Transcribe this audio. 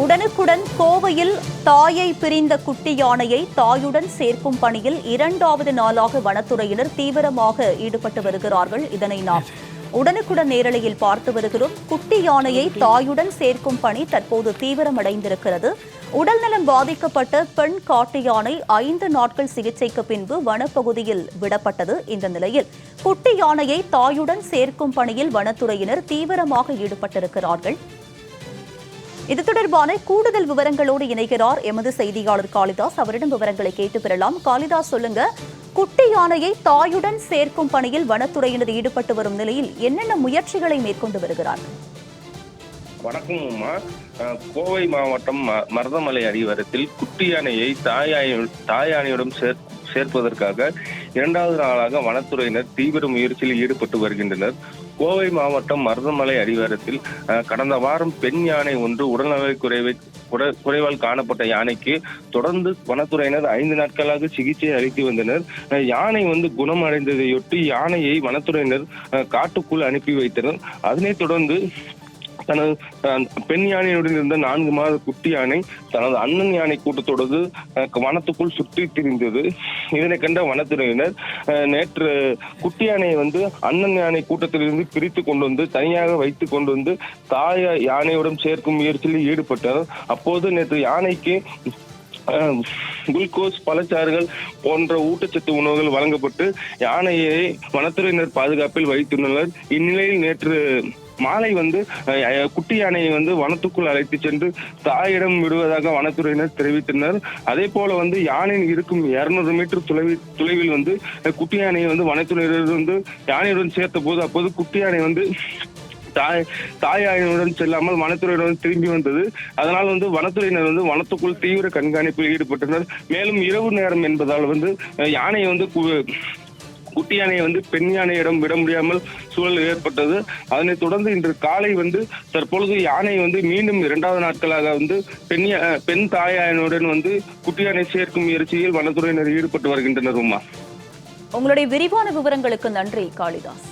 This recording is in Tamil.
உடனுக்குடன் கோவையில் தாயை பிரிந்த குட்டி யானையை தாயுடன் சேர்க்கும் பணியில் இரண்டாவது நாளாக வனத்துறையினர் தீவிரமாக ஈடுபட்டு வருகிறார்கள். இதனை நாம் உடனுக்குடன் நேரலையில் பார்த்து வருகிறோம். குட்டி யானையை தாயுடன் சேர்க்கும் பணி தற்போது தீவிரமடைந்திருக்கிறது. உடல்நலம் பாதிக்கப்பட்ட பெண் காட்டு யானை ஐந்து நாட்கள் சிகிச்சைக்கு பின்பு வனப்பகுதியில் விடப்பட்டது. இந்த நிலையில் குட்டி யானையை தாயுடன் சேர்க்கும் பணியில் வனத்துறையினர் தீவிரமாக ஈடுபட்டிருக்கிறார்கள். இது தொடர்பான கூடுதல் விவரங்களோடு இணைகிறார் எமது செய்தியாளர் காளிதாஸ். அவரிடம் விவரங்களை கேட்டு பெறலாம். காளிதாஸ் சொல்லுங்க. குட்டி யானையை தாயுடன் சேர்க்கும் பணியில் வனத்துறையினர் ஈடுபட்டு வரும் நிலையில் என்னென்ன முயற்சிகளை மேற்கொண்டு வருகிறார்கள் வணக்கம் அம்மா கோவை மாவட்டம் ம- மருதமலை அடிவாரத்தில் குட்டி யானையை தாயானை தாயானையுடன் சேர் சேர்ப்பதற்காக இரண்டாவது நாளாக வனத்துறையினர் தீவிர முயற்சியில் ஈடுபட்டு வருகின்றனர். கோவை மாவட்டம் மருதமலை அடிவாரத்தில் அஹ், கடந்த வாரம் பெண் யானை ஒன்று உடல்நலக் குறைவை குறை- குறைவால் காணப்பட்ட யானைக்கு தொடர்ந்து வனத்துறையினர் ஐந்து நாட்களாக சிகிச்சை அளித்து வந்தனர். யானை வந்து குணமடைந்ததையொட்டி யானையை வனத்துறையினர் அஹ், காட்டுக்குள் அனுப்பி வைத்தனர். அதனைத் தொடர்ந்து தனது பெண் யானையுடன் இருந்த நான்கு மாத குட்டி யானை தனது அண்ணன் யானை கூட்டத்தோடு வனத்துக்குள் சுற்றி திரிந்தது. இதனை கண்ட வனத்துறையினர் நேற்று குட்டி யானையை வந்து அண்ணன் யானை கூட்டத்திலிருந்து பிரித்து கொண்டு வந்து தனியாக வைத்து கொண்டு வந்து தாய் யானையுடன் சேர்க்கும் முயற்சியில் ஈடுபட்டனர். அப்போது நேற்று யானைக்கு குளுக்கோஸ் பழச்சாறுகள் போன்ற ஊட்டச்சத்து உணவுகள் வழங்கப்பட்டு யானையை வனத்துறையினர் பாதுகாப்பில் வைத்துள்ளனர் இந்நிலையில் நேற்று மாலை வந்து குட்டி யானையை வந்து வனத்துக்குள் அழைத்து சென்று தாயிடம் விடுவதாக வனத்துறையினர் தெரிவித்தனர். அதே போல வந்து யானை இருக்கும் இருநூறு மீட்டர் தொலைவி தொலைவில் வந்து குட்டி யானையை வந்து வனத்துறையினர் வந்து யானையுடன் சேர்த்த போது அப்போது குட்டி யானை வந்து தாய் தாயாயனுடன் செல்லாமல் வனத்துறையினர் திரும்பி வந்தது. அதனால் வந்து வனத்துறையினர் வந்து வனத்துக்குள் தீவிர கண்காணிப்பில் ஈடுபட்டனர். மேலும் இரவு நேரம் என்பதால் வந்து யானையை வந்து கு- குட்டி யானையை வந்து பெண் யானையிடம் விட முடியாமல் சூழல் ஏற்பட்டது. அதனைத் தொடர்ந்து இன்று காலை வந்து தற்பொழுது யானை வந்து மீண்டும் இரண்டாவது நாட்களாக வந்து பெண் பெண் தாயாயனுடன் வந்து குட்டி யானை சேர்க்கும் முயற்சியில் வனத்துறையினர் ஈடுபட்டு வருகின்றனர் உமா. உங்களுடைய விரிவான விவரங்களுக்கு நன்றி காளிதாஸ்.